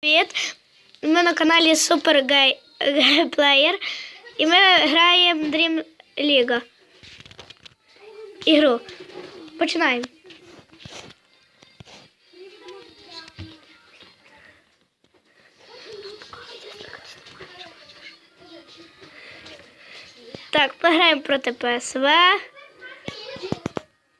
Привіт! Ми на каналі Gay Player і ми граємо Dream League. Ігру. Починаємо. Так, ми граємо проти ПСВ.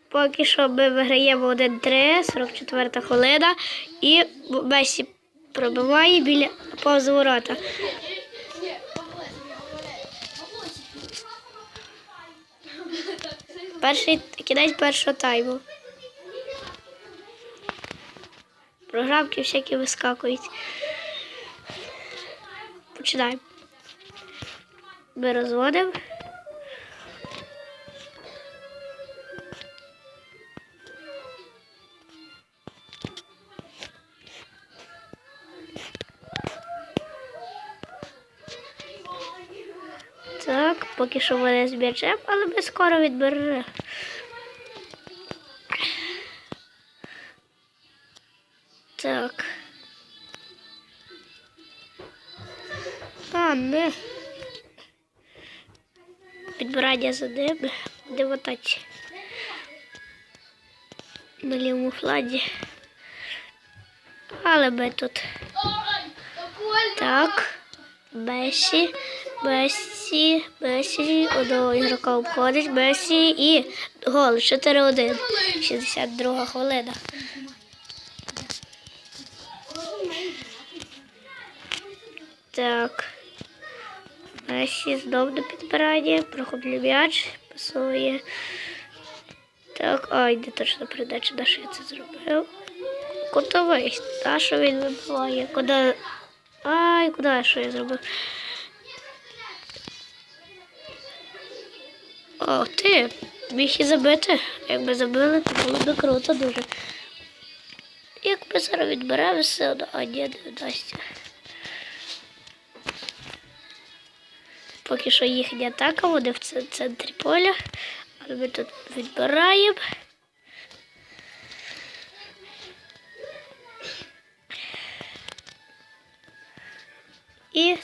Поки що ми виграємо 1-3, 44 хвилина. І Месі пробиває біля повз ворота. Перший кінець першого тайму. Програмки всякі вискакують. Починаємо. Ми розводимо. Поки що вони з але ми скоро відберемо. Так. А, не. Підбирання за ним. Де вотач. На лівому фланзі. Але ми тут. Так. Месі, Месі, Месі, одного ігрока обходить, Месі і гол 4-1. 62 хвилина. Так. Месі знов до підбирання, проходить м'яч, пасує. Так, ай, де точно передача, що я це зробив? Кутовий, та він вибиває, куди Ай, куди що я зробив? О, ти міг і забити. Якби забили, то було б круто дуже. Якби зараз відберемо все одно, а ні, не вдасться. Поки що їхня атака, вони в центрі поля, але ми тут відбираємо. І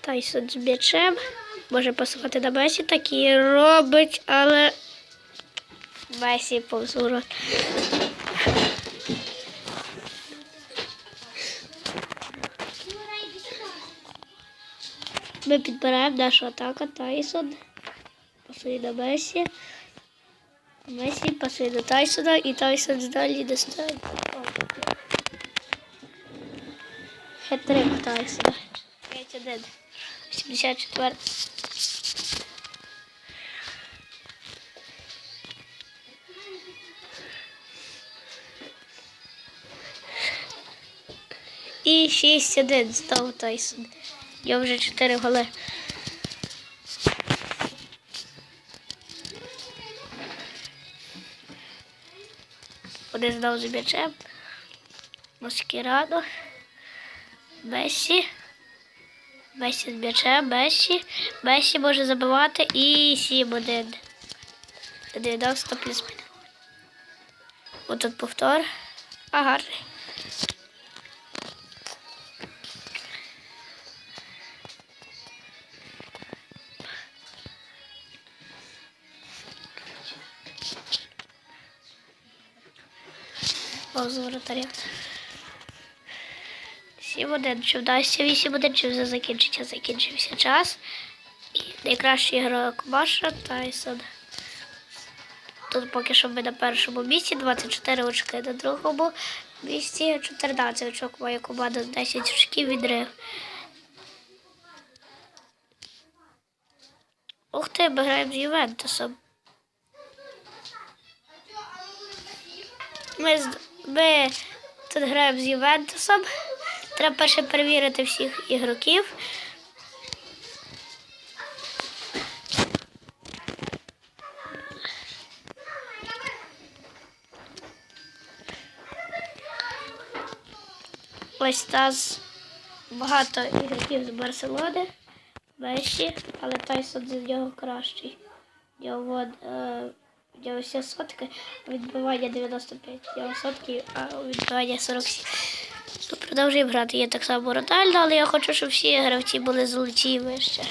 Тайсон з м'ячем. Може пасувати на Месі, так і робить, але Месі повз ворот. Ми підбираємо нашу атаку Тайсон. Пасує на Месі. Месі пасує на Тайсона і Тайсон далі достає. Хет-трик Тайсона. 5-1. 74. І 6-1 став Тайсон. Я вже 4 голи. Один здав з м'ячем. Маскірадо. Месі. Месі з Месі. Месі може забивати і 7-1. 90 плюс мінус. Ось повтор. А гарний. Повз воротаря. 7-1. Чи вдасться 8-1, чи вже закінчиться, закінчився час. І найкращий ігрок Маша Тайсон. Тут поки що ми на першому місці, 24 очки на другому місці, 14 очок моя команда, 10 очків відрив. Ух ти, ми граємо з Ювентусом. Ми, ми тут граємо з Ювентусом. Треба перше перевірити всіх ігроків. Ось нас багато ігроків з Барселони, Месі, але Тайсон з нього кращий. Вон, е, сотки, відбивання 95, в нього сотки, а відбивання 47. Продовжуємо грати. Є так само Ротальдо, але я хочу, щоб всі гравці були золоті і вище.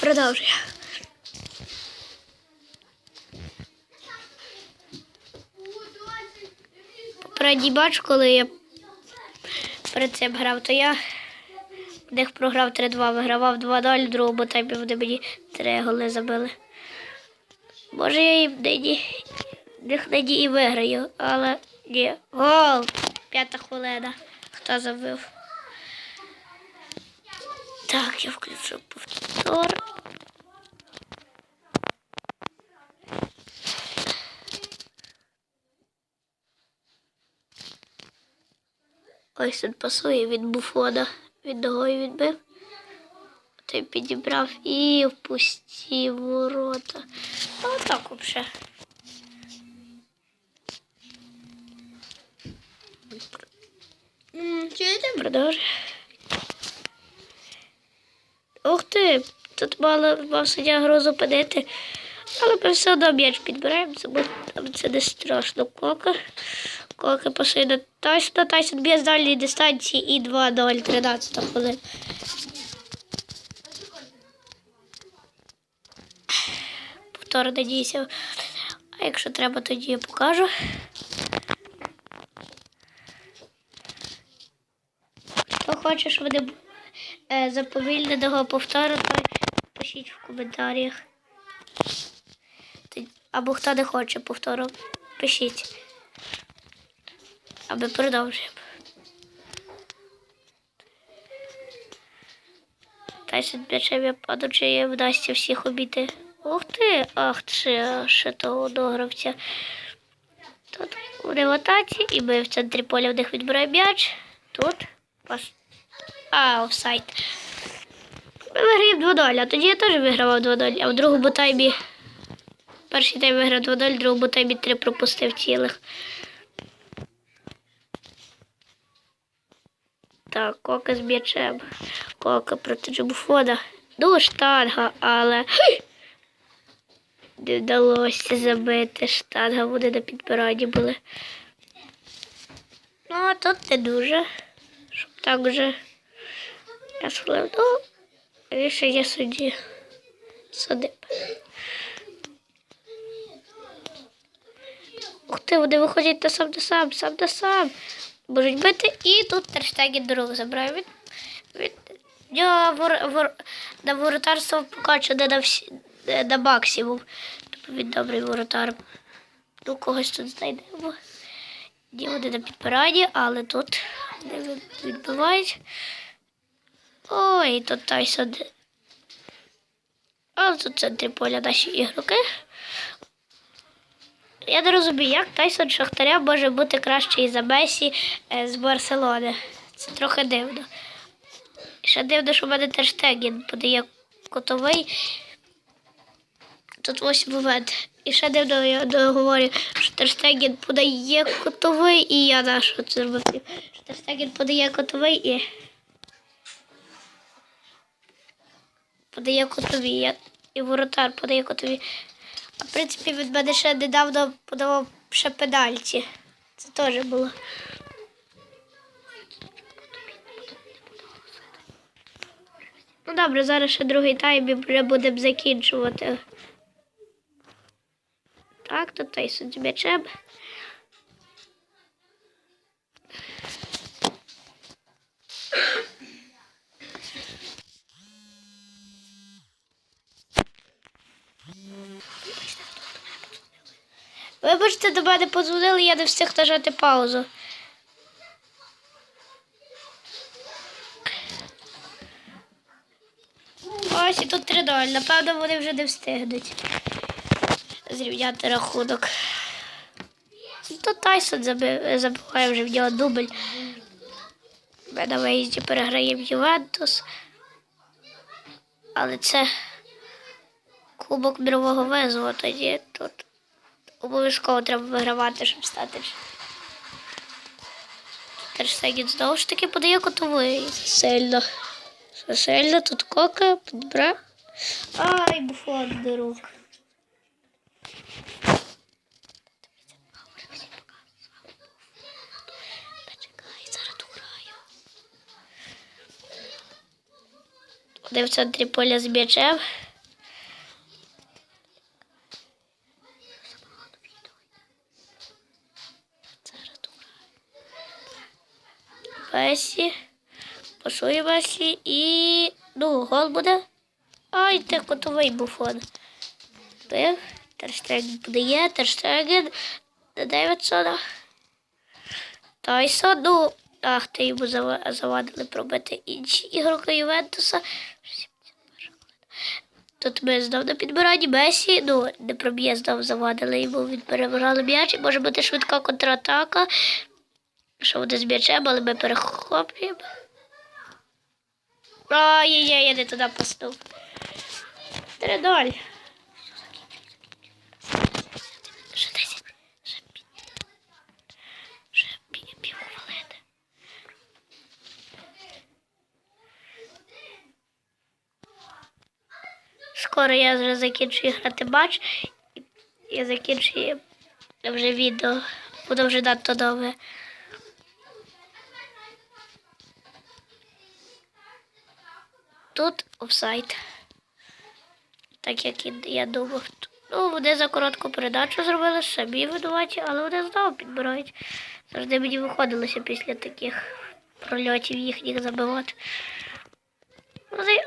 Продовжуємо. Попередній матч, коли я перед цим грав, то я них програв 3-2, вигравав 2-0, в другому таймі вони мені 3 голи забили. Може я їм нині, них нині і виграю, але ні. Гол! П'ята хвилина. Хто забив? Так, я включу повтор. Ось він пасує від буфона. Від ногою відбив. Той підібрав і впустив ворота. А отак взагалі. Чуєте? Продовжуй. Ух ти! Тут мало мав суддя гру зупинити. Але ми все одно м'яч підбираємо, тому там це не страшно. Кока. Кока на Тайсона. Тайсон б'є з дальньої дистанції і 2-0, 13 хвилин. Повтор надійся. А якщо треба, тоді я покажу. Хто хоче, щоб вони е, заповільненого повтору, то пишіть в коментарях. Або хто не хоче повтору, пишіть. А ми продовжуємо. Тайсон м'ячем я паду, чи їм вдасться всіх обійти. Ух ти! Ах, ще, ще того одного гравця. Тут вони в атаці, і ми в центрі поля в них відбираємо м'яч. Тут пас. А, офсайд. Виграємо 2-0, а тоді я теж вигравав 2-0, а в другому таймі. Перший тайм виграв 2-0, в другому таймі 3 пропустив цілих. Так, кока з м'ячем. Кока проти Джубуфона. Ну, штанга, але не вдалося забити. Штанга вони на підбиранні були. Ну, а тут не дуже. Щоб так вже. Схлив. Ну, рішення судді. Судив. Ух ти, вони виходять на сам на сам, сам на сам. Можуть бити. І тут Терштеген дорогу забирає. Він, він, нього вор, вор, на воротарство покачане на, всі, на максимум. Тобто він добрий воротар. Ну, когось тут знайдемо. Ні, вони на підпирані, але тут не відбивають. Ой, тут Тайсон. А тут в центрі поля наші ігроки. Я не розумію, як Тайсон Шахтаря може бути кращий за Месі е, з Барселони. Це трохи дивно. Ще дивно, що в мене Терштеген подає котовий. Тут ось момент. І ще дивно я говорю, що Терштеген подає котовий, і я на що це зробив. Що Терштеген подає котовий і. Подає котові. І воротар подає котові. А в принципі від мене ще недавно подавав ще педальці. Це теж було. Ну добре, зараз ще другий тайм і вже будемо закінчувати. Так, тут Тайсон з м'ячем. Вибачте, до мене подзвонили, я не встиг нажати паузу. Ось і тут 3-0. Напевно, вони вже не встигнуть зрівняти рахунок. Тут Тайсон забиває вже в нього дубль. Ми на виїзді переграємо Ювентус. Але це кубок мірового визову тоді тут обов'язково треба вигравати, щоб стати. Терсегіт знову ж таки подає котовий. Сильно. Сильно тут кока, підбра. Ай, буфон до рук. Дивиться три поля з м'ячем. Пасує Месі і. Ну, гол буде. Ай, це котовий буфон. Бив. Терштеген подає, Терштеген до Девідсона. Тайсон, ну, ах, ти йому завадили пробити інші ігроки Ювентуса. Тут ми знов на підбиранні Месі, ну, не проб'є знов завадили йому, він перебирали м'яч, може бути швидка контратака. Що буде з але ми перехоплюємо. Ай-яй-яй, я не туди паснув. 3-0. Ще 10. Ще пів. Ще пів, пів хвилини. Скоро я вже закінчую грати матч. Я закінчую вже відео. Буду вже надто довге. Тут офсайд. Так як я думав. Ну, вони за коротку передачу зробили, самі винуваті, але вони знову підбирають. Завжди мені виходилося після таких прольотів їхніх забивати.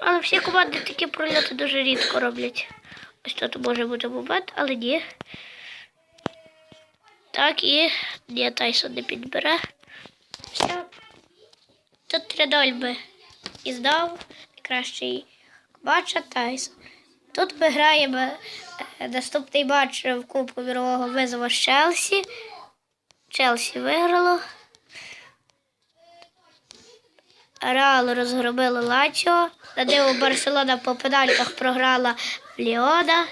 Але всі команди такі прольоти дуже рідко роблять. Ось тут може бути момент, але ні. Так і ні, Тайсон не підбере. Все. Тут три дольби. І здав найкращий бача Тайсон. Тут ми граємо е, наступний матч в Кубку мірового визову з Челсі. Челсі виграло. Реал розгромило Лаціо. На диво Барселона по педальках програла Ліона.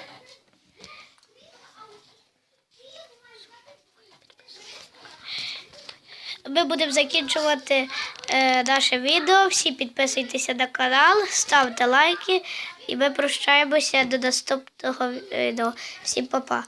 Ми будемо закінчувати е, наше відео. Всі підписуйтеся на канал, ставте лайки. І ми прощаємося до наступного відео. Всім па-па.